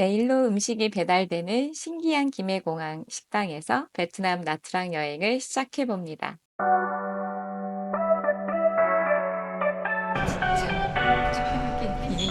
내일로 음식이 배달되는 신기한 김해공항 식당에서 베트남 나트랑 여행을 시작해 봅니다.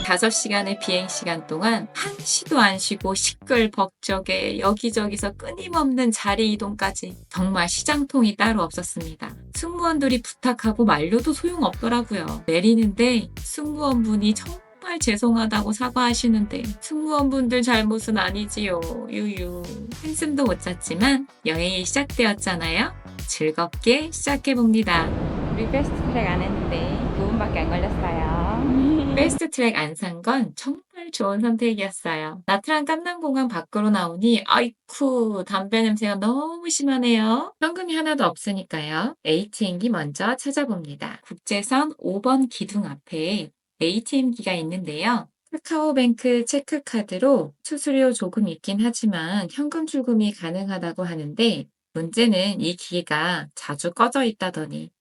5시간의 비행 시간 동안 한시도 안 쉬고 시끌벅적에 여기저기서 끊임없는 자리 이동까지 정말 시장통이 따로 없었습니다. 승무원들이 부탁하고 말려도 소용없더라고요. 내리는데 승무원분이 정말 죄송하다고 사과하시는데 승무원분들 잘못은 아니지요. 유유. 한숨도 못 잤지만 여행이 시작되었잖아요. 즐겁게 시작해봅니다. 우리 패스트 트랙 안 했는데 9분밖에 안 걸렸어요. 패스트 트랙 안 산 건 정말 좋은 선택이었어요. 나트랑 깜남공항 밖으로 나오니 아이쿠 담배 냄새가 너무 심하네요. 현금이 하나도 없으니까요. ATM기 먼저 찾아봅니다. 국제선 5번 기둥 앞에 ATM기가 있는데요. 카카오뱅크 체크카드로 수수료 조금 있긴 하지만 현금 출금이 가능하다고 하는데 문제는 이 기기가 자주 꺼져 있다더니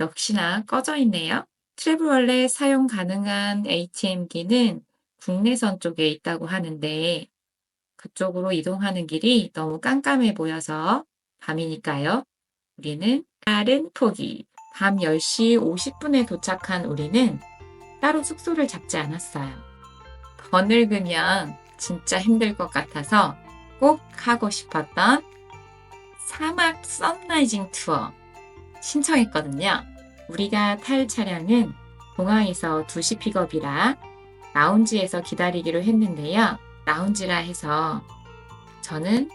역시나 꺼져 있네요. 트래블월렛 사용 가능한 ATM기는 국내선 쪽에 있다고 하는데 그쪽으로 이동하는 길이 너무 깜깜해 보여서 밤이니까요. 우리는 다른 포기. 밤 10시 50분에 도착한 우리는 따로 숙소를 잡지 않았어요. 더 늙으면 진짜 힘들 것 같아서 꼭 하고 싶었던 사막 선라이징 투어 신청했거든요. 우리가 탈 차량은 공항에서 2시 픽업이라 라운지에서 기다리기로 했는데요. 라운지라 해서 저는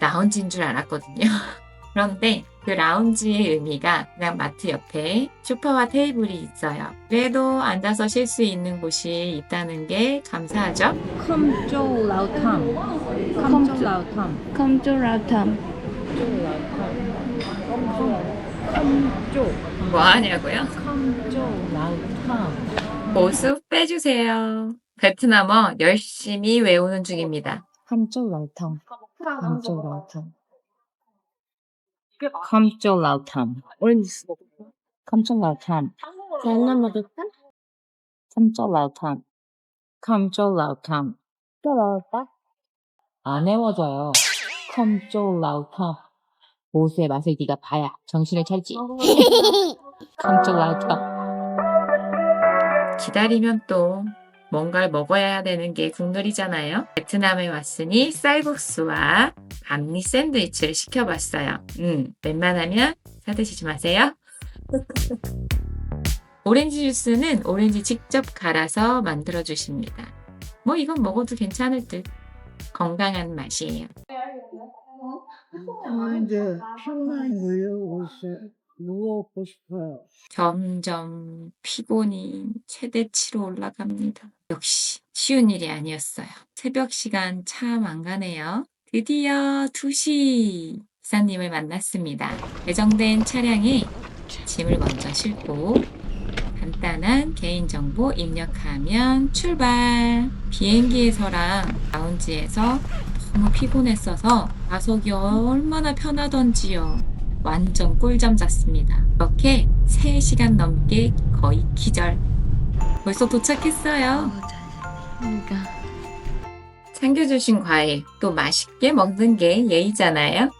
라운지인 줄 알았거든요. 그런데 그 라운지의 의미가 그냥 마트 옆에 소파와 테이블이 있어요. 그래도 앉아서 쉴 수 있는 곳이 있다는 게 감사하죠. Thăm Không cho rau thầm Không châu 뭐 하냐고요? Lao thăm 보수 빼주세요. 베트남어 열심히 외우는 중입니다. Không châu lao thăm Châu lao thăm Sana 먹을까? Lao thăm 또 먹을까? 안. 컴쪼 라우터. 보수의 맛을 네가 봐야 정신을 차리지. 라우터. 기다리면 또 뭔가를 먹어야 되는 게 국룰이잖아요. 베트남에 왔으니 쌀국수와 밤미 샌드위치를 시켜봤어요. 음, 웬만하면 사드시지 마세요. 오렌지 주스는 오렌지 직접 갈아서 만들어 주십니다. 뭐 이건 먹어도 괜찮을 듯. 건강한 맛이에요. 아, 이제 피곤한 물려오고 있어요. 누워있고 싶어요. 점점 피곤이 최대치로 올라갑니다. 역시 쉬운 일이 아니었어요. 새벽 시간 참 안 가네요. 드디어 2시 기사님을 만났습니다. 예정된 차량에 짐을 먼저 싣고 간단한 개인정보 입력하면 출발! 비행기에서랑 라운지에서 너무 피곤했어서 좌석이 얼마나 편하던지요. 완전 꿀잠 잤습니다. 이렇게 3시간 넘게 거의 기절. 벌써 도착했어요. 그러니까 챙겨주신 과일 또 맛있게 먹는 게 예의잖아요.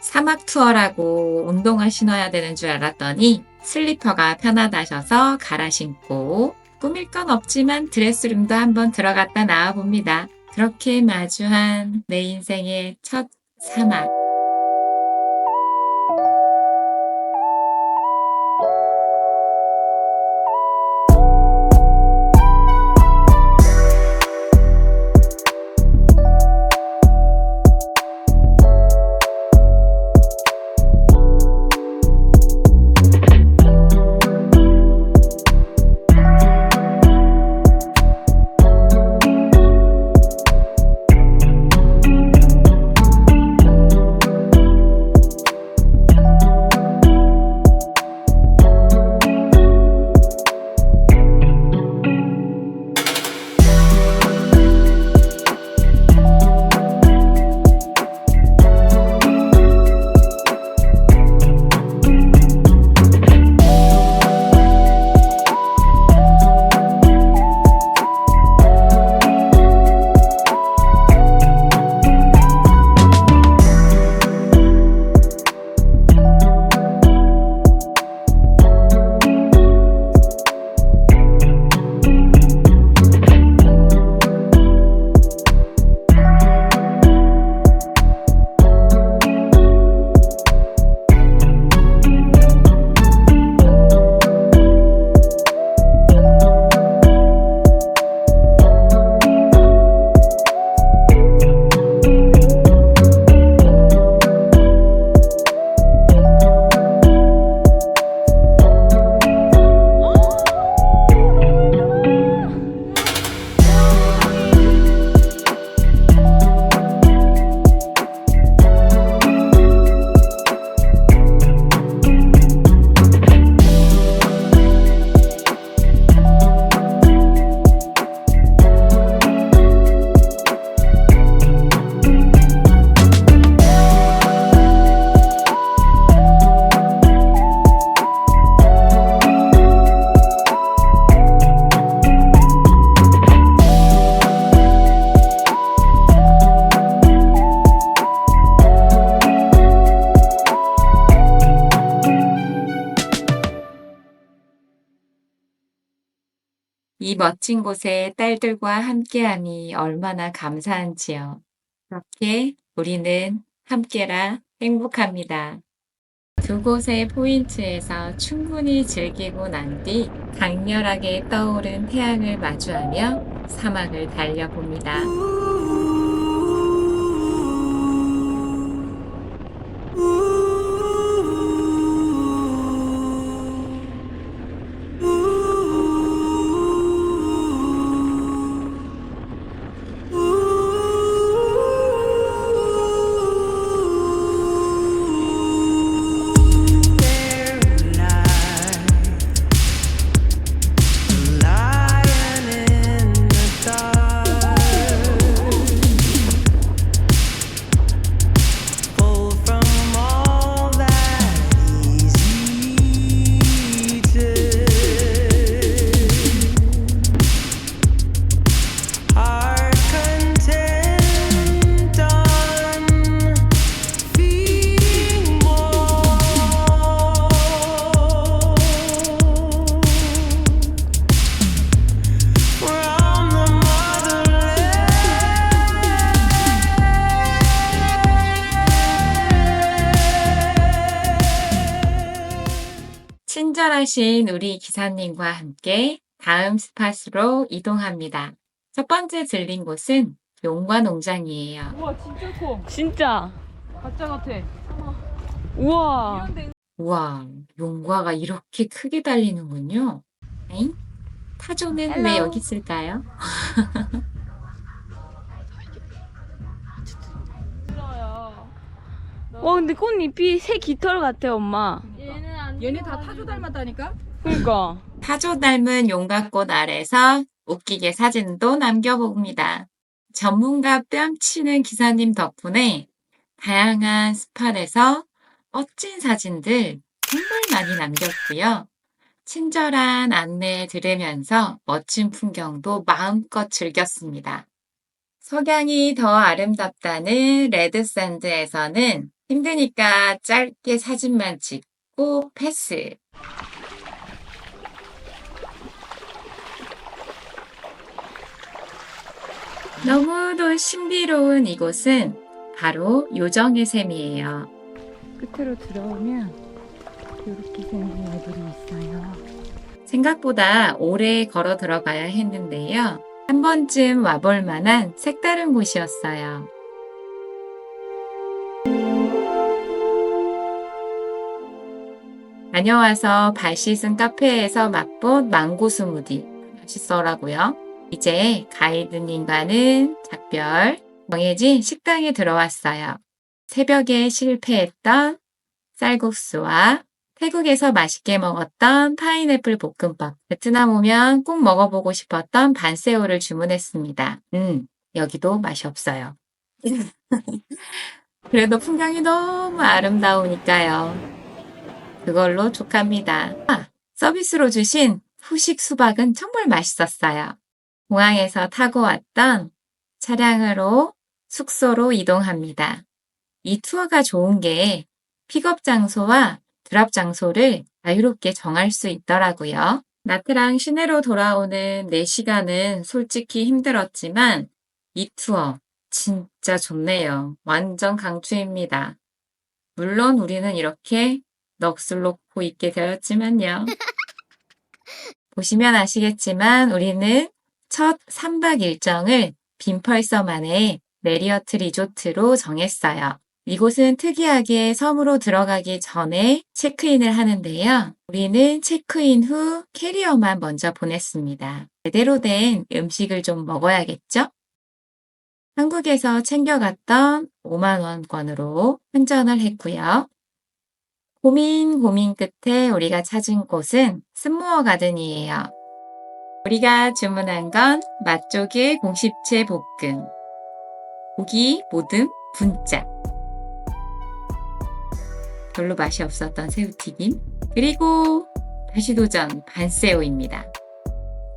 사막 투어라고 운동화 신어야 되는 줄 알았더니 슬리퍼가 편하다셔서 갈아 신고 꾸밀 건 없지만 드레스룸도 한번 들어갔다 나와 봅니다. 그렇게 마주한 내 인생의 첫 사막. 이 멋진 곳에 딸들과 함께하니 얼마나 감사한지요. 그렇게 우리는 함께라 행복합니다. 두 곳의 포인트에서 충분히 즐기고 난 뒤 강렬하게 떠오른 태양을 마주하며 사막을 달려봅니다. 친절하신 우리 기사님과 함께 다음 스팟으로 이동합니다. 첫 번째 들린 곳은 용과 농장이에요. 우와 진짜 커 진짜. 가짜 같아 우와. 우와, 용과가 이렇게 크게 달리는군요. 에잉? 타조는 왜. 여기 있을까요? 와 근데 꽃잎이 새 깃털 같아 엄마. 얘네 다 타조 닮았다니까? 그러니까. 타조 닮은 용과꽃 아래서 웃기게 사진도 남겨봅니다. 전문가 뺨치는 기사님 덕분에 다양한 스팟에서 멋진 사진들 정말 많이 남겼고요. 친절한 안내 들으면서 멋진 풍경도 마음껏 즐겼습니다. 석양이 더 아름답다는 레드샌드에서는 힘드니까 짧게 사진만 찍고 패스. 너무도 신비로운 이곳은 바로 요정의 샘이에요. 끝으로 들어오면 이렇게 생긴 애들이 있어요. 생각보다 오래 걸어 들어가야 했는데요. 한 번쯤 와볼 만한 색다른 곳이었어요. 다녀와서 발 씻은 카페에서 맛본 망고 스무디 맛있더라고요. 이제 가이드님과는 작별 정해진 식당에 들어왔어요. 새벽에 실패했던 쌀국수와 태국에서 맛있게 먹었던 파인애플 볶음밥, 베트남 오면 꼭 먹어보고 싶었던 반새우를 주문했습니다. 음, 여기도 맛이 없어요. 그래도 풍경이 너무 아름다우니까요. 그걸로 족합니다. 아, 서비스로 주신 후식 수박은 정말 맛있었어요. 공항에서 타고 왔던 차량으로 숙소로 이동합니다. 이 투어가 좋은 게 픽업 장소와 드랍 장소를 자유롭게 정할 수 있더라고요. 나트랑 시내로 돌아오는 4시간은 솔직히 힘들었지만 이 투어 진짜 좋네요. 완전 강추입니다. 물론 우리는 이렇게 넋을 놓고 있게 되었지만요. 보시면 아시겠지만 우리는 첫 3박 일정을 빈펄서만의 메리어트 리조트로 정했어요. 이곳은 특이하게 섬으로 들어가기 전에 체크인을 하는데요. 우리는 체크인 후 캐리어만 먼저 보냈습니다. 제대로 된 음식을 좀 먹어야겠죠? 한국에서 챙겨갔던 5만원권으로 환전을 했고요. 고민 고민 끝에 우리가 찾은 곳은 스모어 가든이에요. 우리가 주문한 건 맛조개 공십채 볶음, 고기 모듬 분짜, 별로 맛이 없었던 새우튀김, 그리고 다시 도전 반새우입니다.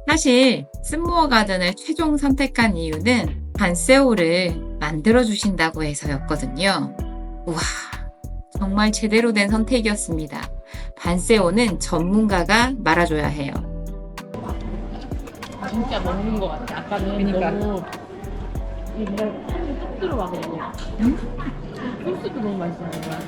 사실 스모어 가든을 최종 선택한 이유는 반새우를 만들어 주신다고 해서였거든요. 우와, 정말 제대로 된 선택이었습니다. 반새우는 전문가가 말아줘야 해요. 진짜 먹는 것 같아. 아까는 너무 옛날 뚝 들어가거든요. 소스도 너무 맛있는 거야.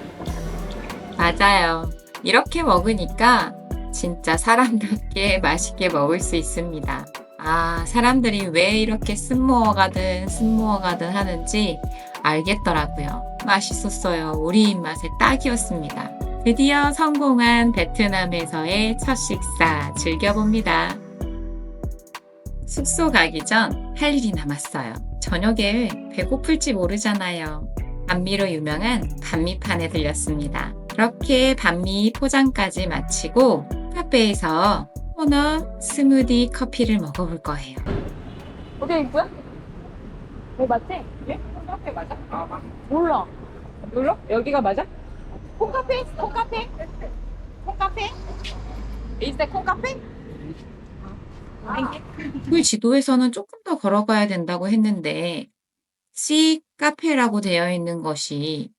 맞아요. 이렇게 먹으니까 진짜 사람답게 맛있게 먹을 수 있습니다. 아, 사람들이 왜 이렇게 스모어가든 스모어가든 하는지 알겠더라고요. 맛있었어요. 우리 입맛에 딱이었습니다. 드디어 성공한 베트남에서의 첫 식사 즐겨봅니다. 숙소 가기 전 할 일이 남았어요. 저녁에 배고플지 모르잖아요. 반미로 유명한 반미판에 들렸습니다. 그렇게 반미 포장까지 마치고 카페에서 코너 스무디 커피를 먹어볼 거예요. 어디 있고요? 뭐 맞지? 예? 콩카페 맞아? 아, 맞 몰라. 몰라? 여기가 맞아? 콩카페? 콩카페? 콩카페? That 콩카페? 그 지도에서는 조금 더 걸어가야 된다고 했는데 C 카페라고 되어 있는 것이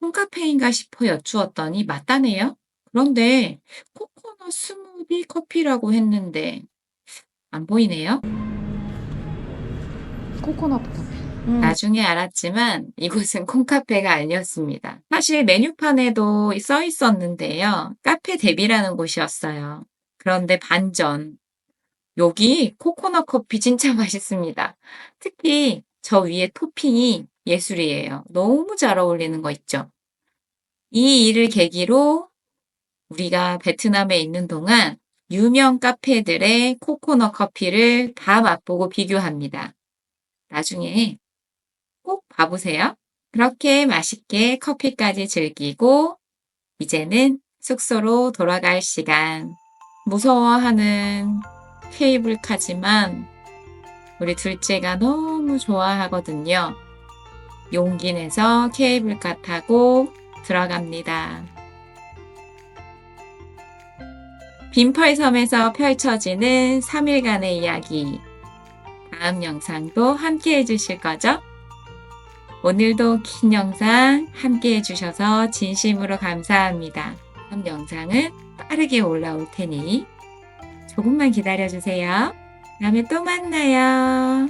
콩카페인가 싶어 여쭈었더니 맞다네요. 그런데 코코넛 스무디 커피라고 했는데 안 보이네요. 코코넛 커피. 나중에 알았지만 이곳은 콩카페가 아니었습니다. 사실 메뉴판에도 써 있었는데요. 카페 데비라는 곳이었어요. 그런데 반전. 여기 코코넛 커피 진짜 맛있습니다. 특히 저 위에 토핑이 예술이에요. 너무 잘 어울리는 거 있죠? 이 일을 계기로 우리가 베트남에 있는 동안 유명 카페들의 코코넛 커피를 다 맛보고 비교합니다. 나중에 꼭 봐보세요. 그렇게 맛있게 커피까지 즐기고 이제는 숙소로 돌아갈 시간. 무서워하는 케이블카지만 우리 둘째가 너무 좋아하거든요. 용기 내서 케이블카 타고 들어갑니다. 빈펄섬에서 펼쳐지는 3일간의 이야기. 다음 영상도 함께 해주실 거죠? 오늘도 긴 영상 함께 해주셔서 진심으로 감사합니다. 다음 영상은 빠르게 올라올 테니 조금만 기다려주세요. 다음에 또 만나요.